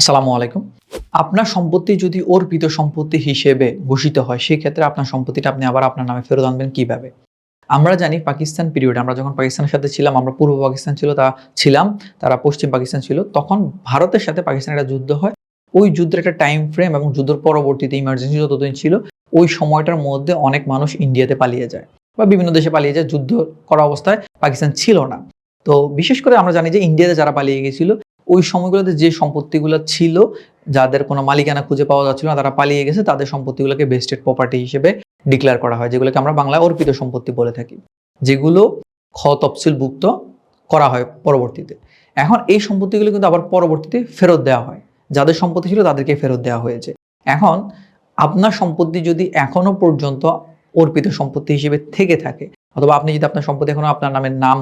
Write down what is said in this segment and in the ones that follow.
আসসালামু আলাইকুম। আপনার সম্পত্তি যদি অর্পিত সম্পত্তি হিসেবে ঘোষিত হয় সেই ক্ষেত্রে আপনার সম্পত্তিটা আপনি আবার আপনার নামে ফেরত আনবেন কীভাবে? আমরা জানি পাকিস্তান পিরিয়ড আমরা যখন পাকিস্তানের সাথে ছিলাম, আমরা পূর্ব পাকিস্তান ছিল, তা ছিলাম, তারা পশ্চিম পাকিস্তান ছিল, তখন ভারতের সাথে পাকিস্তানের একটা যুদ্ধ হয়। ওই যুদ্ধের একটা টাইম ফ্রেম এবং যুদ্ধের পরবর্তীতে ইমার্জেন্সি যতদিন ছিল, ওই সময়টার মধ্যে অনেক মানুষ ইন্ডিয়াতে পালিয়ে যায় বা বিভিন্ন দেশে পালিয়ে যায়। যুদ্ধ করা অবস্থায় পাকিস্তান ছিল না। তো বিশেষ করে আমরা জানি যে ইন্ডিয়াতে যারা পালিয়ে গেছিল ওই সময়গুলোতে যে সম্পত্তিগুলো ছিল, যাদের কোনো মালিকানা খুঁজে পাওয়া যাচ্ছিল না, তারা পালিয়ে গেছে, তাদের সম্পত্তিগুলোকে বেস্টেড প্রপার্টি হিসেবে ডিক্লেয়ার করা হয়, যেগুলোকে আমরা বাংলায় অর্পিত সম্পত্তি বলে থাকি, যেগুলো খ তফসিলভুক্ত করা হয় পরবর্তীতে। এখন এই সম্পত্তিগুলো কিন্তু আবার পরবর্তীতে ফেরত দেওয়া হয়, যাদের সম্পত্তি ছিল তাদেরকে ফেরত দেওয়া হয়েছে। এখন আপনার সম্পত্তি যদি এখনও পর্যন্ত অর্পিত সম্পত্তি হিসেবে থেকে থাকে, অথবা আপনি যদি আপনার সম্পত্তি এখনও আপনার নামে নাম,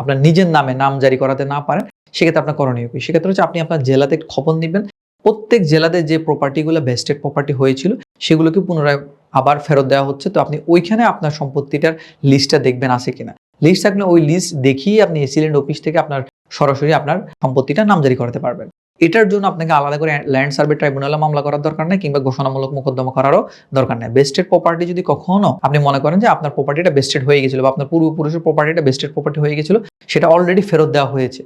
আপনার নিজের নামে নাম জারি করাতে না পারেন সেক্ষেত্রে আপনার করণীয় কি? সেক্ষেত্রে হচ্ছে আপনি আপনার জেলাতে খবর নেবেন। প্রত্যেক জেলাতে যে প্রপার্টিগুলো বেস্টেড প্রপার্টি হয়েছিল, সেগুলোকে পুনরায় আবার ফেরত দেওয়া হচ্ছে। তো আপনি ওইখানে আপনার সম্পত্তিটার লিস্টটা দেখবেন আছে কিনা। লিস্ট থাকলে ওই লিস্ট দেখিয়ে আপনি এসিলেন্ট অফিস থেকে আপনার সরাসরি আপনার সম্পত্তিটা নামজারি করাতে পারবেন। এটার জন্য আপনাকে আলাদা করে ল্যান্ড সার্ভে ট্রাইব্যুনালে মামলা করার দরকার নেই কিংবা ঘোষণামূলক মোকদ্দমা করারও দরকার নেই। বেস্টেড প্রপার্টি যদি কখনো আপনি মনে করেন যে আপনার প্রপার্টিটা বেস্টেড হয়ে গেছিল বা আপনার পূর্বপুরুষের প্রপার্টিটা বেস্টেড প্রপার্টি হয়ে গেছিল, সেটা অলরেডি ফেরত দেওয়া হয়েছে।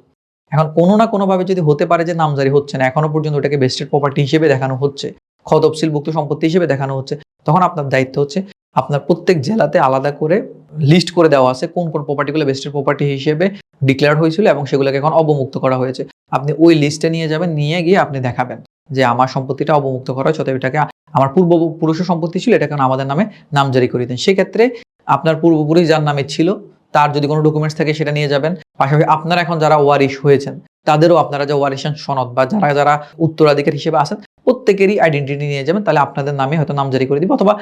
এখন কোনো না কোনোভাবে যদি হতে পারে যে নামজারি হচ্ছে না, এখনও পর্যন্ত ওটাকে বেস্টেড প্রপার্টি হিসেবে দেখানো হচ্ছে খ তফসিলভুক্ত সম্পত্তি হিসেবে দেখানো হচ্ছে, তখন আপনার দায়িত্ব হচ্ছে আপনার প্রত্যেক জেলাতে আলাদা করে লিস্ট করে দেওয়া আছে কোন কোন প্রপার্টিগুলো বেস্টেড প্রপার্টি হিসেবে ডিক্লেয়ার হয়েছিল এবং সেগুলোকে এখন অবমুক্ত করা হয়েছে। আপনি ওই লিস্টে নিয়ে যাবেন, নিয়ে গিয়ে আপনি দেখাবেন যে আমার সম্পত্তিটা অবমুক্ত করা হয়েছে অতএব এটাকে আমার পূর্বপুরুষের সম্পত্তি ছিল, এটাকে আমাদের নামে নামজারি করে দিন সেক্ষেত্রে আপনার পূর্বপুরুষ যার নামে ছিল, তার যদি কোনো ডকুমেন্টস থাকে সেটা নিয়ে যাবেন। পাশাপাশি আপনারা এখন যারা ওয়ারিশ হয়েছেন, তাদেরও আপনারা যে ওয়ারিশান সনদ বা যারা যারা উত্তরাধিকার হিসেবে আছেন, প্রত্যেকেরই আইডেন্টিটি নিয়ে যাবেন, তাহলে আপনাদের নামে হয়তো নামজারি করে দিবে অথবা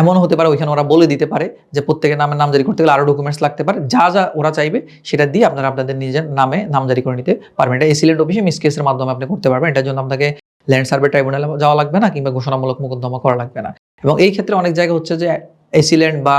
এমন হতে পারে ওইখানে ওরা বলে দিতে পারে যে প্রত্যেকের নামে নামজারি করতে গেলে আরও ডকুমেন্টস লাগতে পারে, যা যা ওরা চাইবে সেটা দিয়ে আপনারা আপনাদের নিজের নামে নামজারি করে নিতে পারবেন। এটা এসিলেন্ট অফিসে মিস কেসের মাধ্যমে আপনি করতে পারবেন, এটার জন্য আপনাকে ল্যান্ড সার্ভে ট্রাইব্যুনালে যাওয়া লাগবে না কিংবা ঘোষণামূলক মোকদ্দমা করা লাগবে না। এবং এই ক্ষেত্রে অনেক জায়গা হচ্ছে যে এসিলেন্ট বা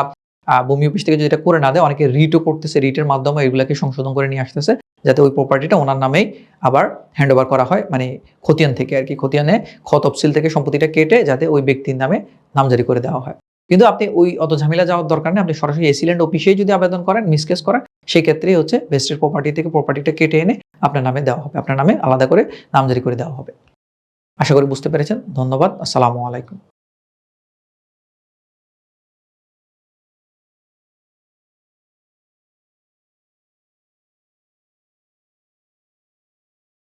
ভূমি অফিস থেকে যদি এটা করে না দেয়, অনেকে রিটও করতেছে রিটের মাধ্যমে এগুলাকে সংশোধন করে নিয়ে আসতেছে, যাতে ওই প্রপার্টিটা ওনার নামেই আবার হ্যান্ড ওভার করা হয় মানে খতিয়ান থেকে আর কি, খতিয়ানে খ তফসিল থেকে সম্পত্তিটা কেটে যাতে ওই ব্যক্তির নামে নামজারি করে দেওয়া হয়। কিন্তু আপনি ওই অত ঝামেলা যাওয়ার দরকার নেই, আপনি সরাসরি এসিল্যান্ড অফিসেই যদি আবেদন করেন মিসকেস করেন সেক্ষেত্রে হচ্ছে বেস্টের প্রপার্টি থেকে প্রপার্টিটা কেটে এনে আপনার নামে দেওয়া হবে, আপনার নামে আলাদা করে নামজারি করে দেওয়া হবে। আশা করি বুঝতে পেরেছেন, ধন্যবাদ, আসসালামু আলাইকুম।